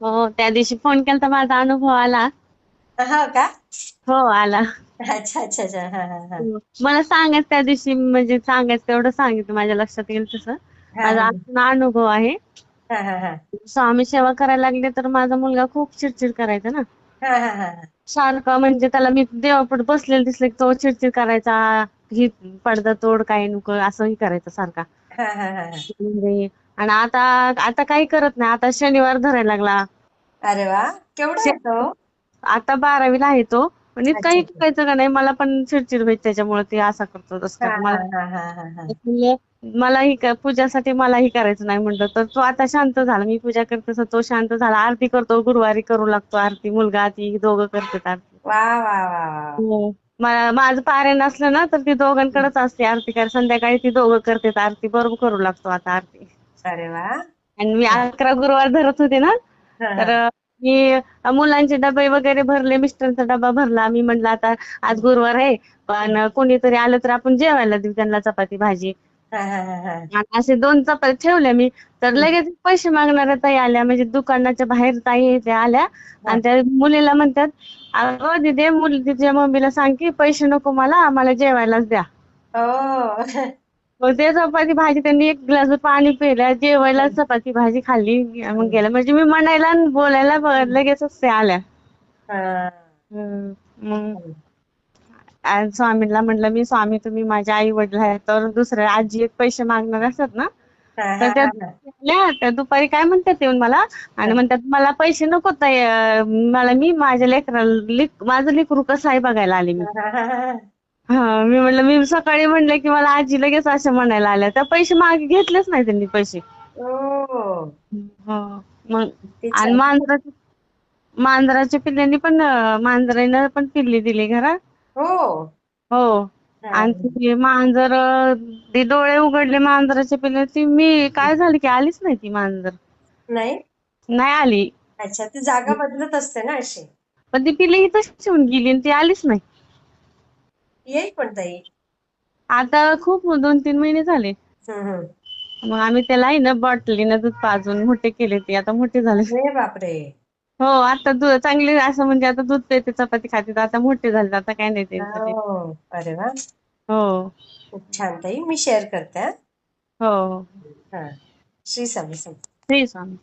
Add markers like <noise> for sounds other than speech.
हो त्या दिवशी फोन केला तर माझा अनुभव आला. हो का? हो आला. अच्छा अच्छा अच्छा. हा हा हा. मला सांगायचं त्या दिवशी म्हणजे सांगायचं तेवढं सांगितलं माझ्या लक्षात येईल तसं. माझा अजून अनुभव आहे. हा हा हा. स्वामी सेवा करायला लागले तर माझा मुलगा खूप चिडचिड करायचा ना. हा हा हा. सारखं म्हणजे त्याला मी देवापुढे बसलेलं दिसलं की तो चिडचिड करायचा ही पडदा तोड काय नको असंही करायचा सारखा. हा हा हा हा. म्हणजे आणि आता आता काही करत नाही. आता शनिवार धरायला लागला. अरे वा. केवढा आहे तो? आता बारावीला आहे तो. पण इतकाही अच्छा. करायचं का नाही? मला पण चिडचिड व्हायची त्याच्यामुळे ते असा करतो तसं. हा करतो हा मला हा हा हा हा. म्हणले मलाही क- पूजासाठी मलाही करायचं नाही म्हणलं तर तो आता शांत झाला. मी पूजा करते तसं तो शांत झाला. आरती करतो. गुरुवारी करू लागतो आरती. मुलगा ती दोघं करतात आरती. वा वा वा वा. हो. माझं पारायण असलं ना तर ती दोघांकडेच असते आरती. कर संध्याकाळी ती दोघं करतात आरती. बरोबर करू लागतो आता आरती. अरे वा. आणि मी अकरा गुरुवार धरत होते ना हा, हा. तर मी मुलांचे डबे वगैरे भरले मिस्टरांचा डबा भरला. मी म्हटलं आता आज गुरुवार आहे पण कोणीतरी आलं तर आपण जेवायला देऊ त्यांना चपाती भाजी. हा, हा, हा, हा. आणि असे दोन चपाती ठेवल्या मी. तर लगेच पैसे मागणाऱ्या ताई आल्या म्हणजे दुकानाच्या बाहेर ताई त्या आल्या. आणि त्या मुलीला म्हणतात अगं दिदे मुली तिच्या मम्मीला सांग की पैसे नको मला आम्हाला जेवायलाच द्या. ओ <laughs> मग ते चपाती भाजी त्यांनी एक ग्लास पाणी पिलं जेवायला चपाती भाजी खाल्ली मग गेलं. म्हणजे मी म्हणायला आणि बोलायला ब- लगेचच ते आल्या. हा. मग स्वामींना म्हणलं मी स्वामी तुम्ही माझे आई वडील आहेत. तर दुसऱ्या आजी एक पैसे मागणार असतात ना? तर त्या दुपारी काय म्हणतात येऊन मला? आणि म्हणतात मला पैसे नको मला मी माझ्या लेकराला लेक- माझं लेकरू कसं आहे बघायला आले मी. हा, मी म्हणलं मी सकाळी म्हणलं की मला आजी लगेच असं म्हणायला आल्या. त्या पैसे मागे घेतलेच नाही त्यांनी पैसे. ओ. हो मग किती आणि छान. मांजराच्या मांजराच्या पिल्लांनी पण अं, मांजरीनं पण पिल्ली दिली घरात हो. हो. हा. आणि ती मांजर अं, ते डोळे उघडले मांजराच्या पिल्ला. ती मी काय झाली की आलीच नाही ती मांजर. नाही? नाही आली. अच्छा ती जागा बदलत असते ना अशी. पण ती पिल्ली इथंच ठेवून गेली आणि ती आलीच नाही. येईल पण ताई. आता खूप दोन तीन महिने झाले. मग आम्ही त्याला आहे ना बॉटलीनं दूध पाजून मोठे केले ते. आता मोठे झाले. अरे बापरे. हो आता दूध चांगले असं म्हणजे आता दूध पेते चपाती खाते. आता मोठे झाले. आता काय नाही त्यांचं ते. हो अरे वा. हो. खूप छान ताई. मी शेअर करते हा. हो. हा. श्री स्वामी समर्थ. श्री स्वामी